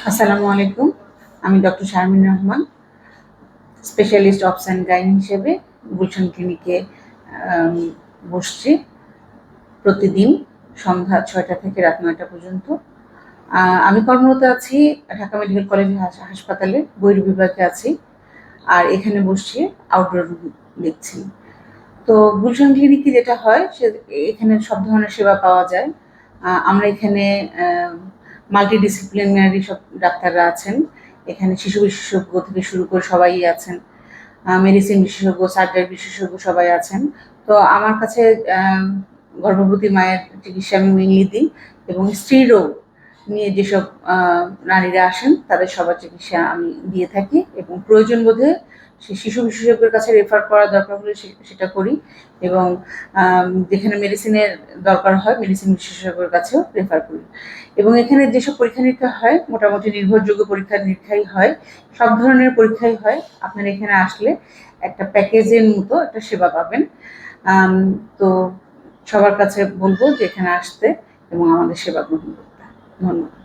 আসসালামু আলাইকুম। আমি doctor Sharmin Rahman specialist obs and gynae হিসেবে গুলশান ক্লিনিকে বসছি। প্রতিদিন সন্ধ্যা ছয়টা থেকে রাত নয়টা পর্যন্ত। আমি কর্মরত আছি ঢাকা মেডিকেল কলেজ হাস- হাসপাতালে বৈর বিভাগে আছি। আর এখানে বসছি আউটডোর দেখছি। তো গুলশান ক্লিনিকে যেটা হয়, সে, এখানে সব ধরনের সেবা পাওয়া যায়। আমরা এখানে মাল্টিডিসিপ্লিনারি সব ডাক্তাররা আছেন। এখানে শিশু বিশেষজ্ঞ থেকে শুরু করে সবাই আছেন। মেডিসিন বিশেষজ্ঞ সার্জারি বিশেষজ্ঞ সবাই আছেন। তো আমার কাছে গর্ভবতী মায়ের চিকিৎসা আমি মেইনলি দিই এবং স্ত্রী রোগ নিয়ে যেসব নারীরা আসেন, তাদের সবার চিকিৎসা আমি দিয়ে থাকি এবং প্রয়োজন বোধে শিশু বিশেষজ্ঞের কাছে রেফার করা দরকার হলে সেটা করি এবং যেখানে মেডিসিনের দরকার হয় মেডিসিন বিশেষজ্ঞের কাছেও রেফার করি। এবং এখানে যেসব পরীক্ষা নিরীক্ষা হয়, মোটামুটি নির্ভরযোগ্য পরীক্ষা নিরীক্ষাই হয়, সব ধরনের পরীক্ষাই হয়, আপনার এখানে আসলে একটা প্যাকেজের মতো একটা সেবা পাবেন। তো সবার কাছে বলব যে এখানে আসতে এবং আমাদের সেবা গ্রহণ করতে। ধন্যবাদ।